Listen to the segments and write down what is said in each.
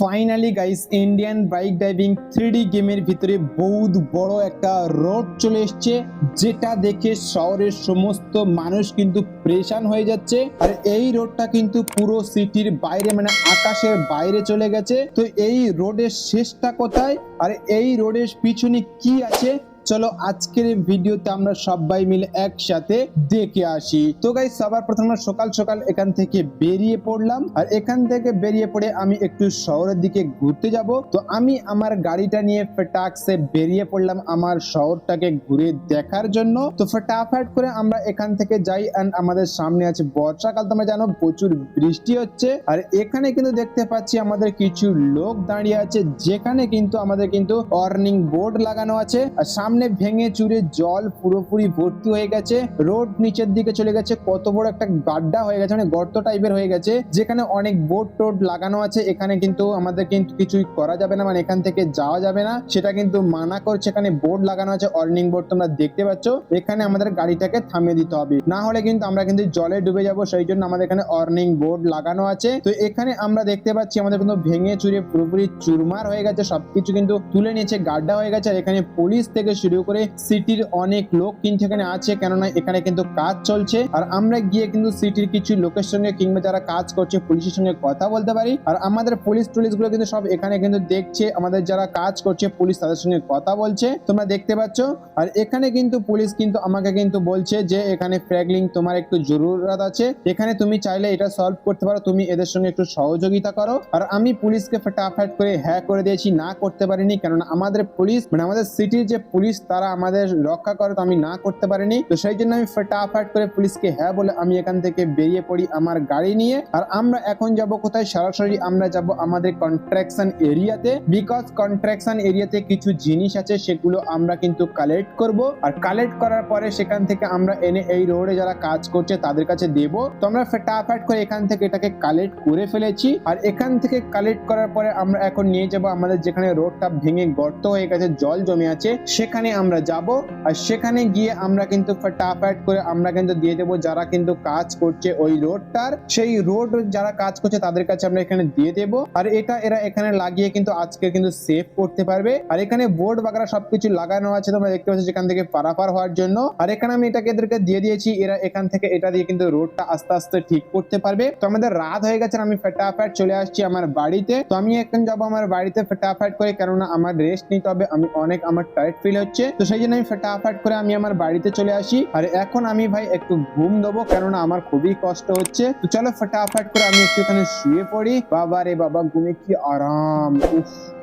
Finally guys Indian bike driving three গেমের ভিতরে বহুত বড় একটা রোড চলে এসছে, যেটা দেখে শহরের সমস্ত মানুষ কিন্তু প্রেশান হয়ে যাচ্ছে। আর এই রোডটা কিন্তু পুরো সিটির বাইরে মানে আকাশের বাইরে চলে গেছে। তো এই রোডের শেষটা কোথায়? আর এই রোডের পিছনে কি আছে? চলো আজকের ভিডিওতে আমরা সবাই মিলে একসাথে দেখে আসি। তো গাই সবার প্রথমে সকাল সকাল এখান থেকে বেরিয়ে পড়লাম। আর এখান থেকে বেরিয়ে পড়ে আমি একটু শহরের দিকে ঘুরতে যাব। তো আমি আমার গাড়িটা নিয়ে ফটাকসে বেরিয়ে পড়লাম আমার শহরটাকে ঘুরে দেখার জন্য। তো ফটাফট করে আমরা এখান থেকে যাই অ্যান্ড আমাদের সামনে আছে বর্ষাকাল। তোমরা জানো প্রচুর বৃষ্টি হচ্ছে। আর এখানে কিন্তু দেখতে পাচ্ছি আমাদের কিছু লোক দাঁড়িয়ে আছে। যেখানে কিন্তু আমাদের কিন্তু অর্নিং বোর্ড লাগানো আছে। আর সামনে ভেঙে চুরে জল পুরোপুরি ভর্তি হয়ে গেছে। রোড নিচের দিকে চলে গেছে। কত বড় একটা গাড্ডা হয়ে গেছে মানে গর্ত টাইপের হয়ে গেছে। যেখানে অনেক বোর্ড টোড লাগানো আছে। এখানে কিন্তু আমাদের কিন্তু কিছুই করা যাবে না মানে এখান থেকে যাওয়া যাবে না। সেটা কিন্তু মানা করছে, এখানে বোর্ড লাগানো আছে, অর্নিং বোর্ড তোমরা দেখতে পাচ্ছ। এখানে আমাদের গাড়িটাকে থামিয়ে দিতে হবে। না হলে কিন্তু আমরা কিন্তু জলে ডুবে যাব, সেই জন্য আমাদের এখানে অর্নিং বোর্ড লাগানো আছে। তো এখানে আমরা দেখতে পাচ্ছি, আমাদের কিন্তু ভেঙে চুরে পুরোপুরি চুরমার হয়ে গেছে। সবকিছু কিন্তু তুলে নিয়েছে, গাড্ডা হয়ে গেছে। আর এখানে পুলিশ থেকে শুরু করে সিটির অনেক লোক কিন্তু এখানে আছে, কেননা এখানে কিন্তু কাজ চলছে। আর আমরা গিয়ে কিন্তু সিটির কিছু লোকের সঙ্গে কিংবা যারা কাজ করছে পুলিশের সঙ্গে কথা বলতে পারি। আর আমাদের পুলিশ টুলিশগুলো কিন্তু সব এখানে কিন্তু দেখছে, আমাদের যারা কাজ করছে পুলিশ তাদের সঙ্গে কথা বলছে। তোমরা দেখতে পাচ্ছ? আর এখানে কিন্তু পুলিশ কিন্তু আমাকে কিন্তু বলছে যে, এখানে ফ্র্যাগলিং তোমার একটু জরুরত আছে। এখানে তুমি চাইলে এটা সলভ করতে পারো। তুমি এদের সঙ্গে একটু সহযোগিতা করো। আর আমি পুলিশকে ফটাফট করে হ্যাঁ করে দিয়েছি, না করতে পারিনি। কেননা আমাদের পুলিশ মানে আমাদের সিটির যে পুলিশ তারা আমাদের রক্ষা করে, তো আমি না করতে পারিনি। তো সেই জন্য আমি ফটাফট করে পুলিশকে হ্যাঁ বলে আমি এখান থেকে বেরিয়ে পড়ি আমার গাড়ি নিয়ে। আর আমরা এখন যাব কোথায়? সরাসরি আমরা যাব আমাদের কন্ট্রাকশন এরিয়াতে। বিকজ কন্ট্রাকশন এরিয়াতে কিছু জিনিস আছে, সেগুলো আমরা কিন্তু কালেক্ট করব। আর কালেক্ট করার পরে সেখান থেকে আমরা এনে এই রোডে যারা কাজ করছে, তাদের কাছে দেব। তো আমরা ফটাফট করে এখান থেকে এটাকে কালেক্ট করে ফেলেছি। আর এখান থেকে কালেক্ট করার পরে আমরা এখন নিয়ে যাব আমাদের যেখানে রোডটা ভেঙে গর্ত হয়ে গেছে, জল জমে আছে, সেখানে আমরা যাব আর সেখানে গিয়ে আমরা কিন্তু ফটাফট করে আমরা কিন্তু দিয়ে দেবো যারা কিন্তু কাজ করছে ওই রোডটার। সেই রোড যারা কাজ করছে তাদের কাছে আমরা এখানে দিয়ে দেবো। আর এটা এরা এখানে লাগিয়ে কিন্তু আজকে কিন্তু সেভ করতে পারবে। আর এখানে বোর্ড বাগরা সবকিছু লাগানো আছে তোমরা দেখতে পাচ্ছ যেখান থেকে পারাপার হওয়ার জন্য। আর এখানে আমি এটাকে এদেরকে দিয়ে দিয়েছি, এরা এখান থেকে এটা দিয়ে কিন্তু রোডটা আস্তে আস্তে ঠিক করতে পারবে। তো আমাদের রাত হয়ে গেছে আমি ফটাফট চলে আসছি আমার বাড়িতে। তো আমি এখন যাব আমার বাড়িতে ফটাফট করে, কেননা আমার রেস্ট নিতে হবে। আমি অনেক আমার টাইট ফিল হচ্ছে। তো সেই জন্য আমি ফটাফট করে আমি আমার বাড়িতে চলে আসি। আর এখন আমি ভাই একটু ঘুম দেবো, কেননা আমার খুবই কষ্ট হচ্ছে। তো চলো ফটাফট করে আমি একটু এখানে শুয়ে পড়ি। বাবা রে বাবা, ঘুমে কি আরাম।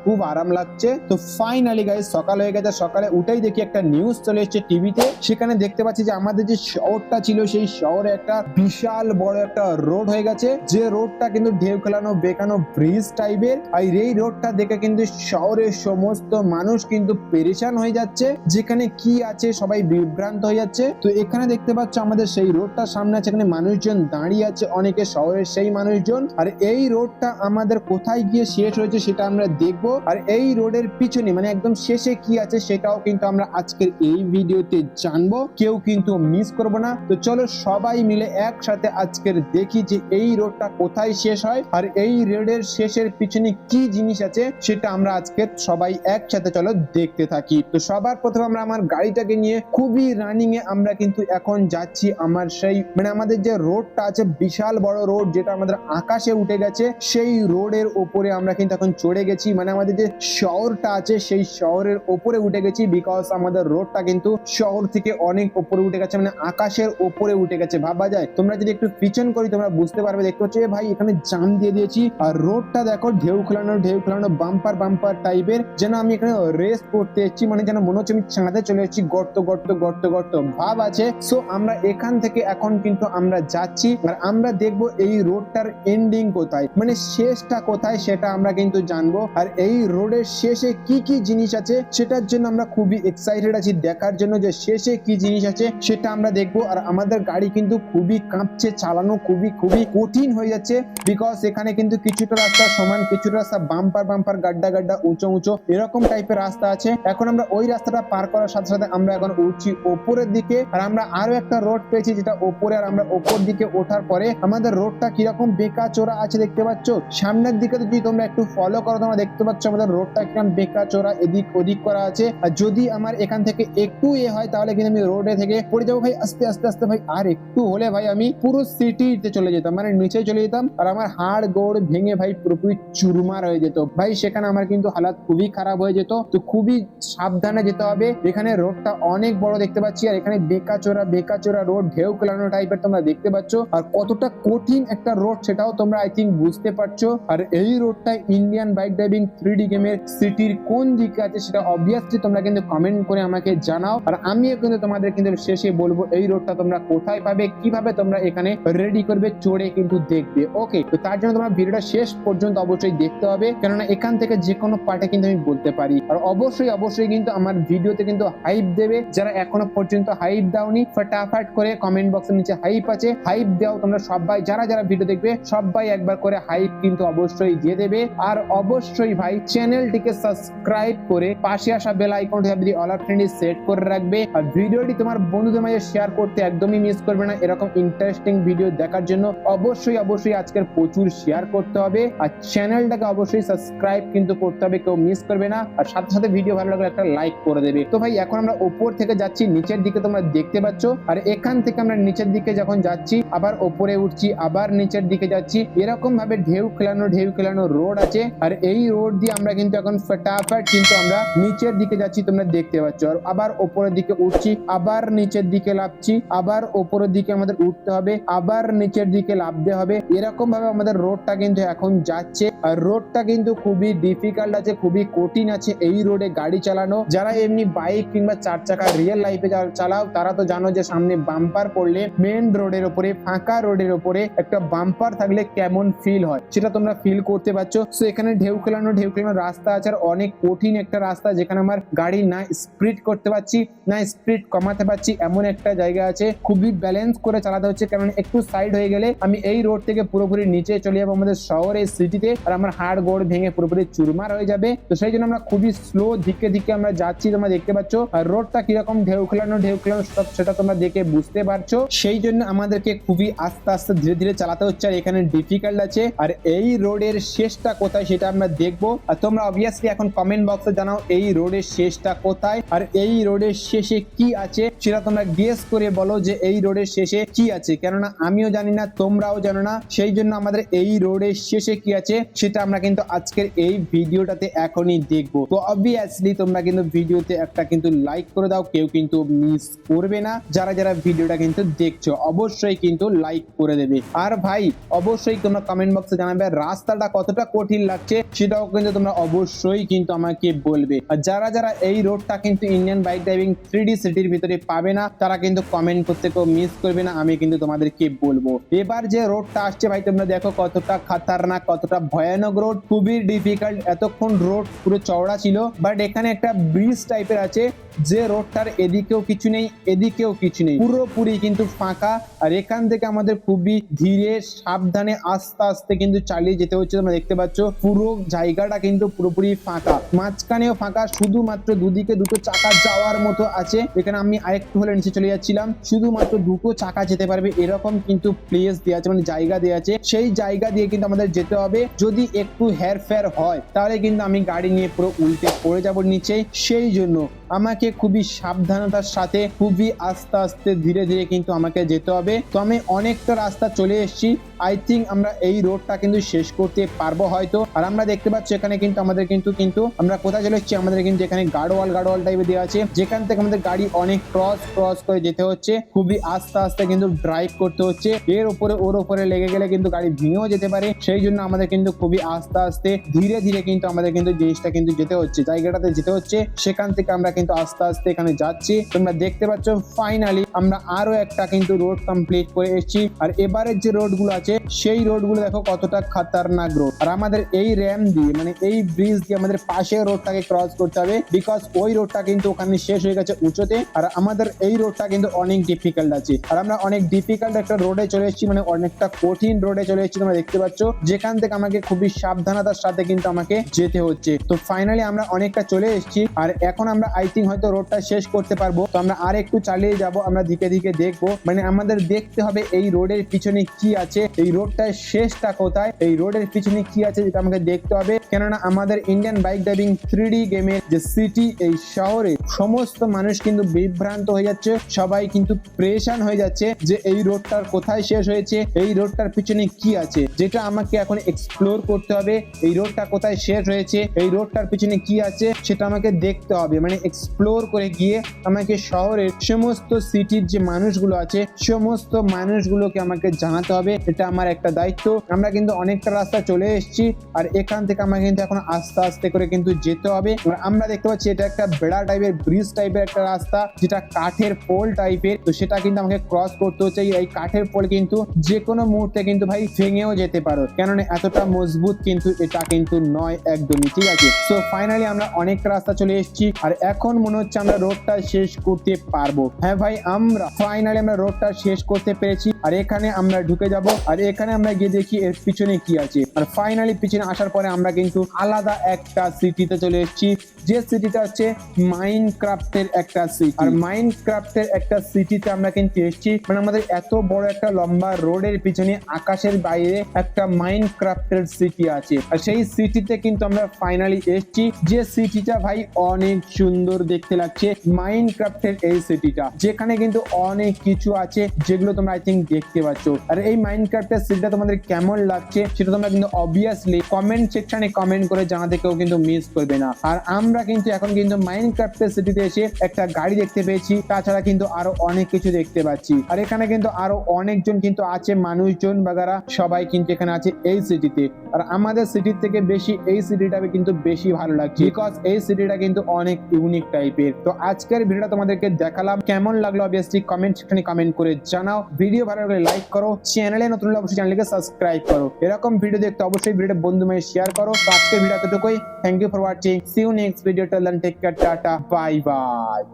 খুব আরাম লাগছে। তো ফাইনালি গাইজ সকাল হয়ে গেছে। সকালে উঠেই দেখি একটা নিউজ চলে এসেছে টিভিতে সেখানে দেখতে পাচ্ছি যে আমাদের যে শহরটা ছিল, সেই শহরে একটা বিশাল বড় একটা রোড হয়ে গেছে। যে রোডটা কিন্তু ঢেউ খেলানো, বেকানো ব্রিজ টাইপের আর এই রোডটা দেখে কিন্তু শহরের সমস্ত মানুষ কিন্তু পেরেশান হয়ে যাচ্ছে। যেখানে কি আছে সবাই বিভ্রান্ত হয়ে যাচ্ছে। তো এখানে দেখতে পাচ্ছ আমাদের সেই রোডটার সামনে আছে এখানে মানুষজন দাঁড়িয়ে আছে, অনেকে শহরের সেই মানুষজন। আর এই রোডটা আমাদের কোথায় গিয়ে শেষ হয়েছে সেটা আমরা দেখব। আর এই রোডের পিছনে মানে একদম শেষে কি আছে সেটাও কিন্তু আমরা আজকের এই ভিডিওতে জানব। কেউ কিন্তু মিস করব না। তো চলো সবাই মিলে একসাথে আজকের দেখি যে এই রোডটা কোথায় শেষ হয়। আর এই রোডের শেষের পিছনে কি জিনিস আছে সেটা আমরা আজকে সবাই একসাথে চলো দেখতে থাকি। তো সবার প্রথমে আমরা আমার গাড়িটাকে নিয়ে খুবই রানিং এ আমরা কিন্তু এখন যাচ্ছি আমার সেই মানে আমাদের যে রোডটা আছে, বিশাল বড় রোড যেটা আমাদের আকাশে উঠে গেছে, সেই রোডের ওপরে আমরা কিন্তু এখন চড়ে গেছি। মানে আমাদের যে শহরটা আছে, সেই শহরের ওপরে উঠে গেছি বিকজ আমাদের রোডটা কিন্তু শহর থেকে অনেক ওপরে উঠে গেছে মানে আকাশের ওপরে উঠে গেছে। ভাবা যায়? তোমরা যদি একটু পিছন করি, তোমরা বুঝতে পারবে, দেখতে পাচ্ছ ভাই, এখানে জাম দিয়ে দিয়েছি। আর রোডটা দেখো, ঢেউ খেলানো ঢেউ খেলানো বাম্পার বাম্পার টাইপের যেন আমি এখানে রেস করতে এসেছি মানে যেন মনে হচ্ছে আমি ছাঁদে চলে এসেছি, গর্ত গর্ত গর্ত গর্ত, ভাব আছে। সো আমরা এখান থেকে এখন কিন্তু আমরা যাচ্ছি আর আমরা দেখব এই রোডটার এন্ডিং কোথায়। মানে শেষটা কোথায় সেটা আমরা কিন্তু জানব। আর এই রোডের শেষে কি কি জিনিস আছে সেটার জন্য আমরা খুবই এক্সাইটেড আছি। দেখার জন্য যে শেষে কি জিনিস আছে সেটা আমরা দেখব। আর আমাদের গাড়ি কিন্তু খুবই কাঁপছে, চালানো খুবই খুবই কঠিন হয়ে যাচ্ছে। বিকজ এখানে কিন্তু কিছুটা রাস্তা সমান, কিছুটা রাস্তা বাম্পার বাম্পার গাড্ডা গাড্ডা, উঁচু উঁচু, এরকম টাইপের রাস্তা আছে। এখন আমরা ওই রাস্তা রাস্তাটা পার করার সাথে সাথে আমরা এখন উঠছি ওপরের দিকে। আর আমরা আরও একটা রোড পেয়েছি যেটা ওপরে আর আমরা ওপর দিকে ওঠার পরে আমাদের রোডটা কীরকম বেকা চোরা আছে দেখতে পাচ্ছ? সামনের দিকে যদি তোমরা একটু ফলো করো, তোমরা দেখতে পাচ্ছ আমাদের রোডটা কীরকম বেকা চোরা এদিক ওদিক করা আছে। আর যদি আমার এখান থেকে একটু এ হয়, তাহলে কিন্তু আমি রোডে থেকে পড়ে যাব ভাই, আস্তে আস্তে আস্তে ভাই। আর একটু হলে ভাই, আমি পুরো সিটিতে চলে যেতাম মানে নিচে চলে যেতাম। আর আমার হাড় গোড় ভেঙে ভাই পুরোপুরি চুরমার হয়ে যেত। ভাই, সেখানে আমার কিন্তু হালাত খুবই খারাপ হয়ে যেত। তো খুবই সাবধানে যেতে হবে। এখানে রোডটা অনেক বড় দেখতে পাচ্ছি, আর এখানে বেকা চোরা বেকা চোরা রোড, ঢেউ খেলানো টাইপের তোমরা দেখতে পাচ্ছ। আর কতটা কঠিন একটা রোড সেটাও তোমরা আই থিঙ্ক বুঝতে পারছ। আর এই রোডটা Indian bike driving three D গেমের সিটির কোন দিকে আছে সেটা অবভিয়াসলি তোমরা কিন্তু কমেন্ট করে আমাকে জানাও। আর আমিও কিন্তু তোমাদের কিন্তু শেষে বলব, এই রোডটা তোমরা কোথায় পাবে, কীভাবে তোমরা এখানে রেডি করবে, চড়ে কিন্তু দেখবে। ওকে তো তার জন্য তোমরা ভিডিওটা শেষ পর্যন্ত অবশ্যই দেখতে হবে। কেননা এখান থেকে যে কোনো পার্টে কিন্তু আমি বলতে পারি। আর অবশ্যই অবশ্যই কিন্তু আমার ভিডিওতে কিন্তু হাইপ দেবে। যারা এখনও পর্যন্ত হাইপ দাওনি, ফটাফট করে কমেন্ট বক্সের নিচে হাইপ আছে। হাইপ দাও তোমরা সবাই, যারা যারা ভিডিও দেখবে, সবাই একবার করে হাইপ কিন্তু অবশ্যই দিয়ে দেবে। আর অবশ্যই ভাই চ্যানেলটিকে সাবস্ক্রাইব করে পাশে আসা বেল আইকনটি আপনি অল ফ্রেন্ডে সেট করে রাখবে। আর ভিডিওটি তোমার বন্ধুদের মাঝে শেয়ার করতে একদমই মিস করবে না এরকম ইন্টারেস্টিং ভিডিও দেখার জন্য। অবশ্যই অবশ্যই আজকের প্রচুর শেয়ার করতে হবে। আর চ্যানেলটাকে অবশ্যই সাবস্ক্রাইব কিন্তু করতে হবে, কেউ মিস করবে না। আর সাথে সাথে ভিডিও ভালো লাগলে একটা লাইক করে দেবে। তো ভাই, এখন আমরা উপর থেকে যাচ্ছি, নিচের দিকে তোমরা দেখতে পাচ্ছ। আর এখান থেকে আমরা নিচের দিকে যখন যাচ্ছি, আবার ওপরে উঠছি, আবার নিচের দিকে যাচ্ছি। এরকম ভাবে ঢেউ খেলানো ঢেউ খেলানো রোড আছে। আর এই রোড দিয়ে আমরা কিন্তু এখন ফটাফট কিন্তু আমরা নিচের দিকে যাচ্ছি, তোমরা দেখতে পাচ্ছ। আর আবার ওপরের দিকে উঠছি, আবার নিচের দিকে লাভছি আবার ওপরের দিকে আমাদের উঠতে হবে, আবার নিচের দিকে লাভতে হবে। এরকম ভাবে আমাদের রোডটা কিন্তু এখন যাচ্ছে। আর রোডটা কিন্তু খুবই ডিফিকাল্ট আছে, খুবই কঠিন আছে এই রোডে গাড়ি চালানো। যারা এমনি বাইক কিংবা চার চাকা রিয়েল লাইফে চালাও, তারা তো জানো যে সামনে বাম্পার পড়লে মেন রোডের উপরে, ফাঁকা রোডের উপরে একটা বাম্পার থাকলে কেমন ফিল হয়? সেটা তোমরা ফিল করতে পারছ। সো এখানে ঢেউ খেলানো ঢেউ খেলানো রাস্তা আছে, আর অনেক কঠিন একটা রাস্তা যেখানে আমার গাড়ি না স্পিড করতে পারছি, না স্পিড কমাতে পারছি, এমন একটা জায়গা আছে। খুবই ব্যালেন্স করে চালাতে হচ্ছে, কারণ একটু সাইড হয়ে গেলে আমি এই রোড থেকে পুরোপুরি নিচে চলে যাব আমাদের শহরে সিটিতে আর আমার হাড় গোড় ভেঙে পুরোপুরি চুরমার হয়ে যাবে। তো সেই জন্য আমরা খুবই স্লো দিকে দিকে আমরা যাচ্ছি তোমরা দেখতে পাচ্ছ, আর রোডটা কীরকম ঢেউ খেলানো ঢেউ খেলানো সেটা তোমরা দেখে বুঝতে পারছ। সেই জন্য আমাদেরকে খুবই আস্তে আস্তে ধীরে ধীরে চালাতে হচ্ছে, আর এখানে ডিফিকাল্ট আছে। আর এই রোডের শেষটা কোথায় সেটা আমরা দেখব। আর তোমরা অবভিয়াসলি এখন কমেন্ট বক্সে জানাও এই রোডের শেষটা কোথায়, আর এই রোডের শেষে কি আছে সেটা তোমরা গেস করে বলো যে এই রোডের শেষে কি আছে। কেননা আমিও জানি না, তোমরাও জানো না। সেই জন্য আমাদের এই রোডের শেষে কি আছে সেটা আমরা কিন্তু আজকের এই ভিডিওটাতে এখনই দেখব। তো অবভিয়াসলি তোমরা কিন্তু ভিডিওতে একটা কিন্তু লাইক করে দাও, কেউ কিন্তু মিস করবে না। যারা যারা ভিডিওটা কিন্তু দেখছ, অবশ্যই কিন্তু লাইক করে দেবে। আর ভাই, অবশ্যই তোমরা কমেন্ট বক্সে জানাবে রাস্তাটা কতটা কঠিন লাগছে, সেটাও কিন্তু তোমরা অবশ্যই কিন্তু আমাকে বলবে। আর যারা যারা এই রোডটা কিন্তু Indian bike driving three D সিটির ভিতরে পাবে না, তারা কিন্তু কমেন্ট করতে কেউ মিস করবে না, আমি কিন্তু তোমাদেরকে বলব। এবার যে রোডটা আসছে ভাই, তোমরা দেখো কতটা খাতারনাক, কতটা ভয়ানক রোড খুবই ডিফিকাল্ট এতক্ষণ রোড পুরো চওড়া ছিল বাট এখানে একটা ব্রিজ টাইপের আছে, যে রোডটার এদিকেও কিছু নেই, এদিকেও কিছু নেই। পুরোপুরি কিন্তু ফাঁকা, আর এখান থেকে আমাদের খুবই ধীরে, সাবধানে, আস্তে আস্তে কিন্তু চালিয়ে যেতে হচ্ছে। তোমরা দেখতে পাচ্ছ, পুরো জায়গাটা কিন্তু পুরোপুরি ফাঁকা। মাঝখানেও ফাঁকা, শুধুমাত্র দুদিকে দুটো চাকা যাওয়ার মতো আছে। এখানে আমি আরেকটু হলে নিচে চলে যাচ্ছিলাম। শুধুমাত্র দুটো চাকা যেতে পারবে, এরকম কিন্তু প্লেস দেওয়া আছে মানে জায়গা দেওয়া আছে। সেই জায়গা দিয়ে কিন্তু আমাদের যেতে হবে। যদি একটু হেরফের হয়, তাহলে কিন্তু আমি গাড়ি নিয়ে পুরো উল্টে পড়ে যাব নিচে। সেই জন্য আমাকে খুবই সাবধানতার সাথে খুবই আস্তে আস্তে ধীরে ধীরে কিন্তু আমাকে যেতে হবে। তো আমি অনেকটা রাস্তা চলে এসেছি। আই থিঙ্ক আমরা এই রোডটা কিন্তু শেষ করতে পারব হয়তো। আর আমরা দেখতে পাচ্ছি এখানে কিন্তু আমাদের কিন্তু কিন্তু আমরা কোথায় চলে এসেছি? আমাদের কিন্তু এখানে গাড়োয়াল গাড়োয়াল টাইপের দেওয়া আছে। যেখান থেকে আমাদের গাড়ি অনেক ক্রস ক্রস করে যেতে হচ্ছে। খুবই আস্তে আস্তে কিন্তু ড্রাইভ করতে হচ্ছে। এর উপরে, ওর উপরে লেগে গেলে কিন্তু গাড়ি ভেঙেও যেতে পারে। সেই জন্য আমাদের কিন্তু খুবই আস্তে আস্তে, ধীরে ধীরে কিন্তু আমাদের কিন্তু জিনিসটা কিন্তু যেতে হচ্ছে। জায়গাটাতে যেতে হচ্ছে। সেখান থেকে আমরা কিন্তু আস্তে আস্তে এখানে যাচ্ছি। তোমরা দেখতে পাচ্ছ ফাইনালি আমরা আরও একটা কিন্তু রোড কমপ্লিট করে এসেছি। আর এবারের যে রোডগুলো আছে আছে, সেই রোডগুলো দেখো কতটা খাতারনাক রোড আর আমাদের এই র্যাম দিয়ে মানে এই ব্রিজ দিয়ে আমাদের পাশে রোডটাকে ক্রস করতে হবে বিকজ ওই রোডটা কিন্তু ওখানে শেষ হয়ে গেছে উঁচুতে, আর আমাদের এই রোডটা কিন্তু অনেক ডিফিকাল্ট আছে। আর আমরা অনেক ডিফিকাল্ট একটা রোডে চলে এসেছি মানে অনেকটা কঠিন রোডে চলে এসেছি, তোমরা দেখতে পাচ্ছ। যেখান থেকে আমাকে খুবই সাবধানতার সাথে কিন্তু আমাকে যেতে হচ্ছে। তো ফাইনালি আমরা অনেকটা চলে এসেছি, আর এখন আমরা আই থিঙ্ক হয়তো রোডটা শেষ করতে পারব। তো আমরা আর একটু চালিয়ে যাব, আমরা দিকে দিকে দেখব। মানে আমাদের দেখতে হবে এই রোডের পিছনে কি আছে এই রোডটার শেষটা কোথায়? এই রোডের পিছনে কি আছে যেটা আমাকে দেখতে হবে? কেননা আমাদের ইন্ডিয়ান বাইক ড্রাইভিং থ্রি গেমের যে সিটি এই শহরে সমস্ত মানুষ কিন্তু বিভ্রান্ত হয়ে যাচ্ছে। সবাই কিন্তু প্রেশান হয়ে যাচ্ছে যে এই রোডটার কোথায় শেষ হয়েছে? এই রোডটার পিছনে কি আছে? যেটা আমাকে এখন এক্সপ্লোর করতে হবে। এই রোডটা কোথায় শেষ হয়েছে? এই রোডটার পিছনে কি আছে? সেটা আমাকে দেখতে হবে। মানে এক্সপ্লোর করে গিয়ে আমাকে শহরের সমস্ত সিটির যে মানুষগুলো আছে, সমস্ত মানুষগুলোকে আমাকে জানাতে হবে। এটা আমার একটা দায়িত্ব। আমরা কিন্তু অনেকটা রাস্তা চলে এসেছি আর এখান থেকে আমাকে কিন্তু এখন আস্তে আস্তে করে কিন্তু যেতে হবে। আমরা দেখতে পাচ্ছি এটা একটা বেড়া টাইপের ব্রিজ টাইপের একটা রাস্তা, যেটা কাঠের পোল টাইপের তো সেটা কিন্তু আমাকে ক্রস করতে হচ্ছে। এই কাঠের পোল কিন্তু যে কোনো মুহূর্তে কিন্তু ভাই ভেঙেও যেতে পারো। কেননা এতটা মজবুত কিন্তু এটা কিন্তু নয় একদমই, ঠিক আছে? সো ফাইনালি আমরা অনেকটা রাস্তা চলে এসেছি আর এখন মনে হচ্ছে আমরা রোডটা শেষ করতে পারব। হ্যাঁ ভাই, আমরা ফাইনালি আমরা রোডটা শেষ করতে পেরেছি আর এখানে আমরা ঢুকে যাব। আর এখানে আমরা গিয়ে দেখি এর পিছনে কি আছে। আর ফাইনালি পিছনে আসার পরে আমরা কিন্তু আলাদা একটা সিটিতে চলে এসেছি। যে সিটিটা হচ্ছে মাইন ক্রাফটের একটা সিটি আর মাইন ক্রাফটের একটা সিটিতে আমরা কিন্তু এসেছি মানে আমাদের এত বড় একটা লম্বা রোডের পিছনে আকাশের বাইরে একটা মাইন ক্রাফটের সিটি আছে। আর সেই সিটিতে কিন্তু আমরা ফাইনালি এসেছি। যে সিটিটা ভাই অনেক সুন্দর দেখতে লাগছে মাইন ক্রাফটের এই সিটিটা যেখানে কিন্তু অনেক কিছু আছে যেগুলো তোমরা আই থিঙ্ক দেখতে পাচ্ছ। আর এই মাইন ক্রাফটের সিটিটা তোমাদের কেমন লাগছে সেটা তোমরা কিন্তু অবভিয়াসলি কমেন্ট সেকশনে কমেন্ট করে জানাতে কেউ কিন্তু মিস করবে না। আর আমরা কিন্তু এখন কিন্তু মাইন ক্রাফটের সিটিতে এসে একটা গাড়ি দেখতে পেয়েছি। তাছাড়া কিন্তু আরও অনেক কিছু দেখতে পাচ্ছি। আর এখানে কিন্তু আরও অনেকজন কিন্তু আছে মানুষজন বাগারা সবাই কিন্তু এখানে আছে এই সিটিতে আর আমাদের সিটির থেকে বেশি এই সিটিটা কিন্তু বেশি ভালো লাগছে। বিকজ এই সিটিটা কিন্তু অনেক ইউনিক টাইপের তো আজকের ভিডিওটা তোমাদেরকে দেখালাম। কেমন লাগল অবভিয়াসলি কমেন্ট সেখানে কমেন্ট করে জানাও। ভিডিও ভালো লাগলে লাইক করো। চ্যানেলে নতুন হলে অবশ্যই চ্যানেলকে সাবস্ক্রাইব করো। এরকম ভিডিও দেখতে অবশ্যই ভিডিওটা বন্ধু মেয়ে শেয়ার করো। আজকের ভিডিও এতটুকুই। Thank you for watching see you next video till then take care tata. Bye bye